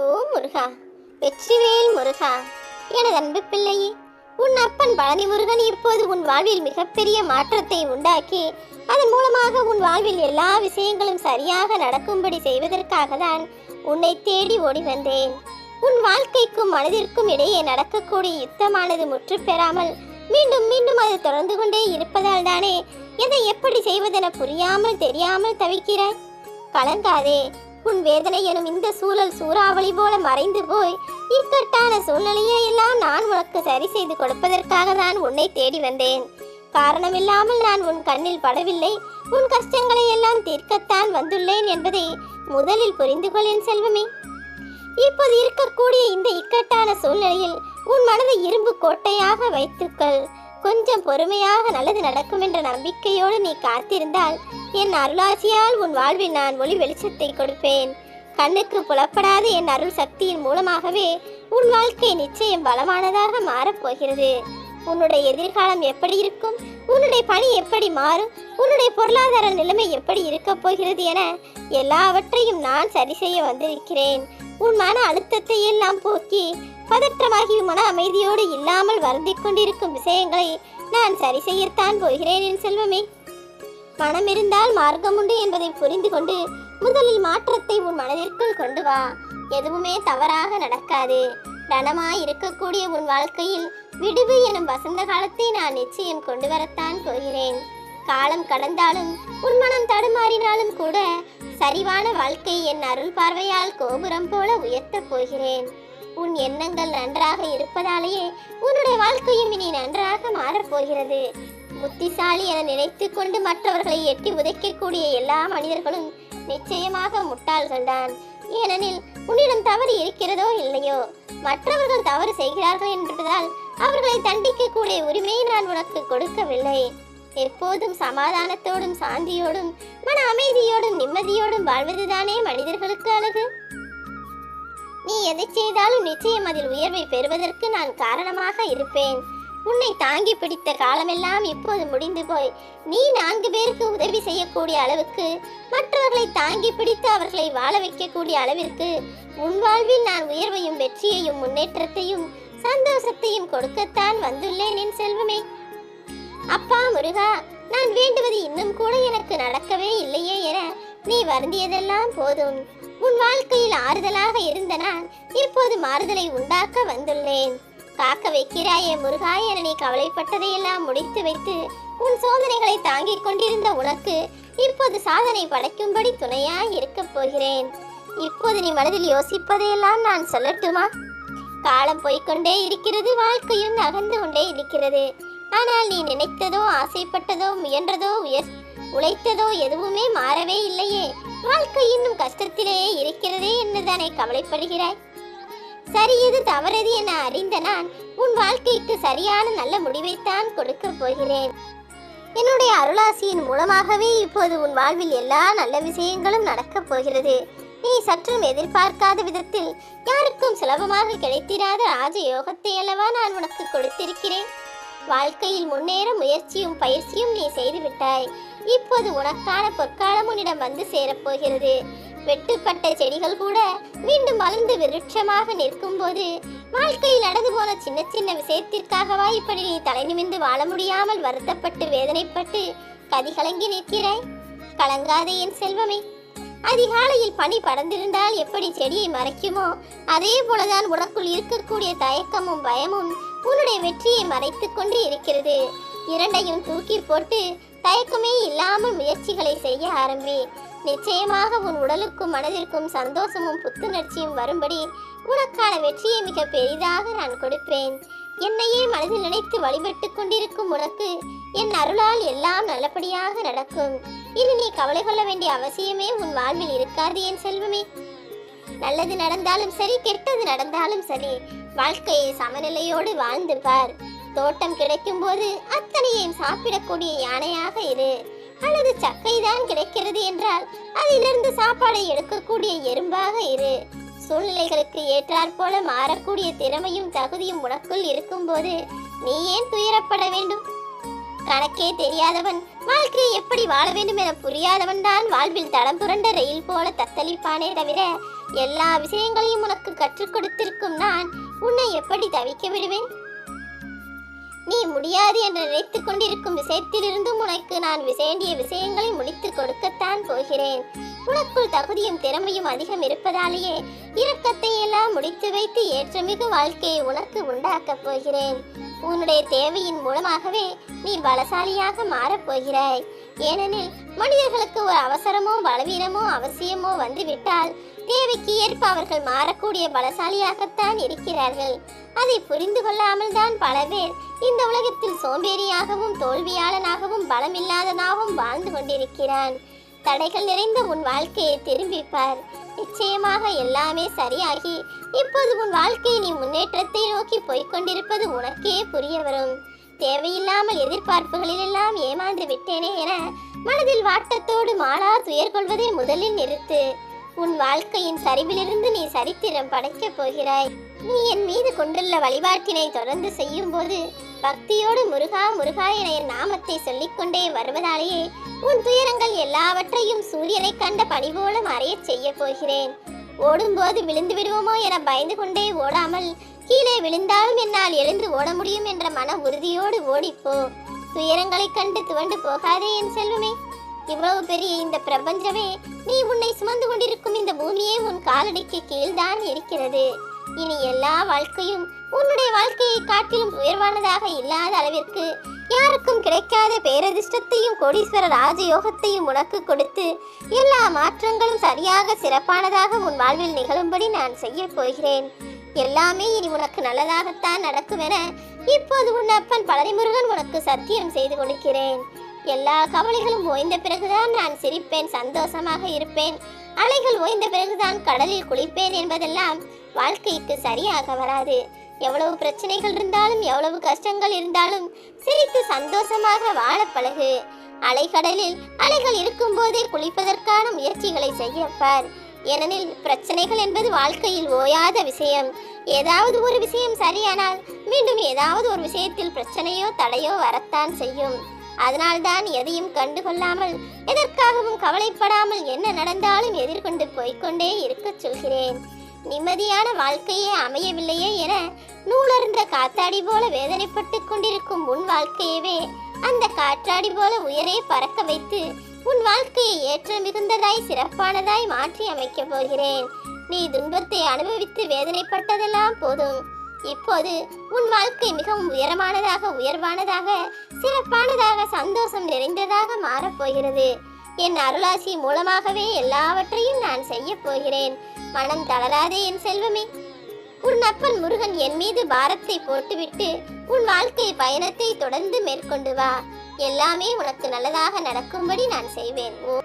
ஓ முருகா. வெற்றிவேல் முருகா. எனது அன்பு பிள்ளையே உன் அப்பன் பழனி முருகன் இப்போது உன் வாழ்வில் மிகப்பெரிய மாற்றத்தை உண்டாக்கி அதன் மூலமாக உன் வாழ்வில் எல்லா விஷயங்களும் சரியாக நடக்கும்படி செய்வதற்காக தான் உன்னை தேடி ஓடி வந்தேன். உன் வாழ்க்கைக்கும் மனதிற்கும் இடையே நடக்கக்கூடிய யுத்தமானது முற்று பெறாமல் மீண்டும் மீண்டும் அது தொடர்ந்து கொண்டே இருப்பதால் தானே எதை எப்படி செய்வதென புரியாமல் தெரியாமல் தவிக்கிறாய்? கலங்காதே. உன் வேதனை எனும் இந்த சூழல் சூறாவளி போல மறைந்து போய் இக்கட்டான சூழ்நிலையை எல்லாம் நான் உனக்கு சரி செய்து கொடுப்பதற்காக தான் உன்னை தேடி வந்தேன். காரணமில்லாமல் நான் உன் கண்ணில் படவில்லை. உன் கஷ்டங்களை எல்லாம் தீர்க்கத்தான் வந்துள்ளேன் என்பதை முதலில் புரிந்து கொள் என் செல்வமே. இப்போது இருக்கக்கூடிய இந்த இக்கட்டான சூழ்நிலையில் உன் மனதை இரும்பு கோட்டையாக வைத்துக்கொள். கொஞ்சம் பொறுமையாக நல்லது நடக்கும் என்ற நம்பிக்கையோடு நீ காத்திருந்தால் என் அருளாசியால் உன் வாழ்வில் நான் ஒளி வெளிச்சத்தை கொடுப்பேன். கண்ணுக்கு புலப்படாத என் அருள் சக்தியின் மூலமாகவே உன் வாழ்க்கை நிச்சயம் பலமானதாக மாறப்போகிறது உன்னுடைய எதிர்காலம் எப்படி இருக்கும்? உன்னுடைய பணி எப்படி மாறும்? உன்னுடைய பொருளாதார நிலைமை எப்படி இருக்கப் போகிறது என எல்லாவற்றையும் நான் சரி செய்ய வந்திருக்கிறேன். உன் மன அழுத்தத்தை எல்லாம் போக்கி பதற்றமாகி மன அமைதியோடு இல்லாமல் வருந்திக் கொண்டிருக்கும் விஷயங்களை நான் சரி செய்யத்தான் போகிறேன் என் செல்வமே. மனம் இருந்தால் மார்க்கம் உண்டு என்பதை புரிந்து கொண்டு முதலில் மாற்றத்தை உன் மனதிற்குள் கொண்டு வா. எதுவுமே தவறாக நடக்காது. தனமாய் இருக்கக்கூடிய உன் வாழ்க்கையில் விடுவு எனும் வசந்த காலத்தை நான் நிச்சயம் கொண்டு வரத்தான் போகிறேன். காலம் கடந்தாலும் உன் மனம் தடுமாறினாலும் கூட சரிவான வாழ்க்கை என் அருள் பார்வையால் கோபுரம் போல உயர்த்தப் போகிறேன். உன் எண்ணங்கள் நன்றாக இருப்பதாலேயே உன்னுடைய வாழ்க்கையும் இனி நன்றாக மாறப்போகிறது புத்திசாலி என நினைத்து கொண்டு மற்றவர்களை எட்டி உதைக்கக்கூடிய எல்லா மனிதர்களும் நிச்சயமாக முட்டாள்கள்தான். ஏனெனில் உன்னிடம் தவறு இருக்கிறதோ இல்லையோ? மற்றவர்கள் தவறு செய்கிறார்கள் என்பதால் அவர்களை தண்டிக்கக்கூடிய உரிமையை நான் உனக்கு கொடுக்கவில்லை. எப்போதும் சமாதானத்தோடும் சாந்தியோடும் மன அமைதியோடும் நிம்மதியோடும் வாழ்வதுதானே மனிதர்களுக்கு அழகு? நீ எதை செய்தாலும் நிச்சயம் அதில் உயர்வை பெறுவதற்கு நான் காரணமாக இருப்பேன். உன்னை தாங்கி பிடித்த காலமெல்லாம் இப்போது முடிந்து போய் நீ நான்கு பேருக்கு உதவி செய்யக்கூடிய அளவுக்கு மற்றவர்களை தாங்கி பிடித்து அவர்களை வாழ வைக்கக்கூடிய அளவிற்கு உன் வாழ்வில் நான் உயர்வையும் வெற்றியையும் முன்னேற்றத்தையும் சந்தோஷத்தையும் கொடுக்கத்தான் வந்துள்ளேன் என் செல்வமே. அப்பா முருகா நான் வேண்டுவது இன்னும் கூட எனக்கு நடக்கவே இல்லையே என நீ வருந்தியதெல்லாம் போதும். உன் வாழ்க்கையில் ஆறுதலாக இருந்த நான் இப்போது மாறுதலை உண்டாக்க வந்துள்ளேன். காக்க வைக்கிறாயே முருகா என நீ கவலைப்பட்டதையெல்லாம் முடித்து வைத்து உன் சோதனைகளை தாங்கிக் கொண்டிருந்த உனக்கு இப்போது சாதனை படைக்கும்படி துணையாய் இருக்கப் போகிறேன். இப்போது நீ மனதில் யோசிப்பதையெல்லாம் நான் சொல்லட்டுமா? காலம் போய்க்கொண்டே இருக்கிறது வாழ்க்கையும் நகர்ந்து கொண்டே இருக்கிறது. ஆனால் நீ நினைத்ததோ ஆசைப்பட்டதோ முயன்றதோ உயர் உழைத்ததோ எதுவுமே மாறவே இல்லையே. வாழ்க்கை இன்னும் கஷ்டத்திலேயே இருக்கிறதே என்னதானே கவலைப்படுகிறாய்? சரி இது தவறது என அறிந்த நான் உன் வாழ்க்கைக்கு சரியான நல்ல முடிவைத்தான் கொடுக்க போகிறேன். என்னுடைய அருளாசியின் மூலமாகவே இப்போது உன் வாழ்வில் எல்லா நல்ல விஷயங்களும் நடக்கப் போகிறது. நீ சற்றும் எதிர்பார்க்காத விதத்தில் யாருக்கும் சுலபமாக கிடைத்திராத ராஜயோகத்தை அல்லவா நான் உனக்கு கொடுத்திருக்கிறேன். வாழ்க்கையில் முன்னேற முயற்சியும் பயிற்சியும் நீ செய்துவிட்டாய். இப்போது உனக்கான பொற்காலம் உன்னிடம் வந்து சேரப்போகிறது. வெட்டுப்பட்ட செடிகள் கூட மீண்டும் வளர்ந்து விருட்சமாக நிற்கும் போது வாழ்க்கையில் நடந்து போன சின்ன சின்ன விஷயத்திற்காகவா இப்படி நீ தலை நிமிந்து வாழ முடியாமல் வருத்தப்பட்டு வேதனைப்பட்டு கதிகலங்கி நிற்கிறாய்? கலங்காதே என் செல்வமே. அதிகாலையில் பனி படர்ந்திருந்தால் எப்படி செடியை மறைக்குமோ? அதே போலதான் உனக்குள் இருக்கக்கூடிய தயக்கமும் பயமும் உன்னுடைய வெற்றியை மறைத்துக் கொண்டு இருக்கிறது. இரண்டையும் தூக்கி போட்டு தயக்கமே இல்லாமல் முயற்சிகளை செய்ய ஆரம்பி. நிச்சயமாக உன் உடலுக்கும் மனதிற்கும் சந்தோஷமும் புத்துணர்ச்சியும் வரும்படி உனக்கான வெற்றியை மிக பெரிதாக நான் கொடுப்பேன். என்னையே மனதில் நினைத்து வழிபட்டு கொண்டிருக்கும் உனக்கு என் அருளால் எல்லாம் நல்லபடியாக நடக்கும். இனி நீ கவலை கொள்ள வேண்டிய அவசியமே உன் வாழ்வில் இருக்காது என் செல்வமே. நல்லது நடந்தாலும் சரி கெட்டது நடந்தாலும் சரி வாழ்க்கையை சமநிலையோடு வாழ்ந்து பார். தோட்டம் கிடைக்கும் போது அத்தனையும் சாப்பிடக்கூடிய யானையாக இரு. அல்லது சக்கைதான் கிடைக்கிறது என்றால் அதிலிருந்து சாப்பாடை எடுக்கக்கூடிய எறும்பாக இரு. சூழ்நிலைகளுக்கு ஏற்றாற் போல மாறக்கூடிய திறமையும் தகுதியும் உனக்குள் இருக்கும்போது நீ ஏன் துயரப்பட வேண்டும்? கணக்கே தெரியாதவன் வாழ்க்கையை எப்படி வாழ வேண்டும் என புரியாதவன் தான் வாழ்வில் தடம் புரண்ட ரயில் போல தத்தளிப்பானே தவிர எல்லா விஷயங்களையும் உனக்கு கற்றுக் கொடுத்திருக்கும் நான் உன்னை எப்படி தவிக்க விடுவேன்? நீ முடியாது என்று நினைத்துக் கொண்டிருக்கும் விஷயத்திலிருந்தும் உனக்கு நான் விசேண்டிய விஷயங்களை முடித்துக் கொடுக்கத்தான் போகிறேன். உனக்குள் தகுதியும் திறமையும் அதிகம் இருப்பதாலேயே இரக்கத்தை எல்லாம் முடித்து வைத்து ஏற்றமிகு வாழ்க்கையை உனக்கு உண்டாக்கப் போகிறேன். உன்னுடைய தேவையின் மூலமாகவே நீ பலசாலியாக மாறப் போகிறாய். ஏனெனில் மனிதர்களுக்கு ஒரு அவசரமோ பலவீனமோ அவசியமோ வந்துவிட்டால் தேவைக்கு ஏற்ப அவர்கள் மாறக்கூடிய பலசாலியாகத்தான் இருக்கிறார்கள். அதை புரிந்து கொள்ளாமல் தான் பல பேர் இந்த உலகத்தில் சோம்பேறியாகவும் தோல்வியாளனாகவும் பலமில்லாதனாகவும் வாழ்ந்து கொண்டிருக்கிறான். தடைகள் நிறைந்த உன் வாழ்க்கையை திரும்பிப்பார். நிச்சயமாக எல்லாமே சரியாகி இப்போது உன் வாழ்க்கை நீ முன்னேற்றத்தை நோக்கி போய்க் கொண்டிருப்பது உனக்கே புரிய வரும். தேவையில்லாமல் எதிர்பார்ப்புகளிலெல்லாம் ஏமாந்து விட்டேனே என மனதில் வாட்டத்தோடு மாளா துயர் கொள்வதை முதலில் நிறுத்து. உன் வாழ்க்கையின் சரிவிலிருந்து நீ சரித்திரம் படைக்கப் போகிறாய். நீ என் மீது கொண்டுள்ள வழிபாட்டினை தொடர்ந்து செய்யும் போது பக்தியோடு முருகா முருகா என என் நாமத்தை சொல்லிக்கொண்டே வருவதாலேயே உன் துயரங்கள் எல்லாவற்றையும் சூரியனை கண்ட பணி போல மறையச் செய்ய போகிறேன். ஓடும்போது விழுந்து விடுவோமோ என பயந்து கொண்டே ஓடாமல் கீழே விழுந்தாலும் என்னால் எழுந்து ஓட முடியும் என்ற மன உறுதியோடு ஓடிப்போ. துயரங்களைக் கண்டு துவண்டு போகாதே என் செல்வமே. இவ்வளவு பெரிய இந்த பிரபஞ்சமே நீ உன்னை சுமந்து கொண்டிருக்கும் இந்த பூமியே உன் காலடிக்கு கீழ்தான் இருக்கிறது. இனி எல்லா வாழ்க்கையும் உன்னுடைய வாழ்க்கையை காட்டிலும் உயர்வானதாக இல்லாத அளவிற்கு யாருக்கும் கிடைக்காத பேரதிர்ஷ்டத்தையும் கோடீஸ்வர ராஜயோகத்தையும் உனக்கு கொடுத்து எல்லா மாற்றங்களும் சரியாக சிறப்பானதாக உன் வாழ்வில் நிகழும்படி நான் செய்ய போகிறேன். எல்லாமே இனி உனக்கு நல்லதாகத்தான் நடக்கும் என இப்போது உன் அப்பன் பழனிமுருகன் உனக்கு சத்தியம் செய்து கொடுக்கிறேன். எல்லா கவலைகளும் ஓய்ந்த பிறகுதான் நான் சிரிப்பேன் சந்தோஷமாக இருப்பேன். அலைகள் ஓய்ந்த பிறகுதான் கடலில் குளிப்பேன் என்பதெல்லாம் வாழ்க்கைக்கு சரியாக வராது. எவ்வளவு பிரச்சனைகள் இருந்தாலும் எவ்வளவு கஷ்டங்கள் இருந்தாலும் சிரித்து சந்தோஷமாக வாழ பழகு. அலைக்கடலில் அலைகள் இருக்கும்போதே குளிப்பதற்கான முயற்சிகளை செய்யப்பார் ஏனெனில் பிரச்சனைகள் என்பது வாழ்க்கையில் ஓயாத விஷயம். ஏதாவது ஒரு விஷயம் சரியானால் மீண்டும் ஏதாவது ஒரு விஷயத்தில் பிரச்சனையோ தடையோ வரத்தான் செய்யும். அதனால்தான் எதையும் கண்டுகொள்ளாமல் எதற்காகவும் கவலைப்படாமல் என்ன நடந்தாலும் எதிர்கொண்டு போய்கொண்டே இருக்கச் சொல்கிறேன். நிம்மதியான வாழ்க்கையே அமையவில்லையே என நூலர்ந்த காத்தாடி போல வேதனைப்பட்டு கொண்டிருக்கும் உன் வாழ்க்கையவே அந்த காற்றாடி போல உயரே பறக்க வைத்து உன் வாழ்க்கையை ஏற்ற மிகுந்ததாய் சிறப்பானதாய் மாற்றி அமைக்கப் போகிறேன். நீ துன்பத்தை அனுபவித்து வேதனைப்பட்டதெல்லாம் போதும். இப்போது உன் வாழ்க்கை மிகவும் உயரமானதாக உயர்வானதாக சிறப்பானதாக சந்தோஷம் நிறைந்ததாக மாறப்போகிறது என் அருளாசி மூலமாகவே எல்லாவற்றையும் நான் செய்ய போகிறேன். மனம் தளராதே என் செல்வமே. உன் அப்பன் முருகன் என் மீது பாரத்தை போட்டுவிட்டு உன் வாழ்க்கை பயணத்தை தொடர்ந்து மேற்கொண்டு வா. எல்லாமே உனக்கு நல்லதாக நடக்கும்படி நான் செய்வேன். ஓ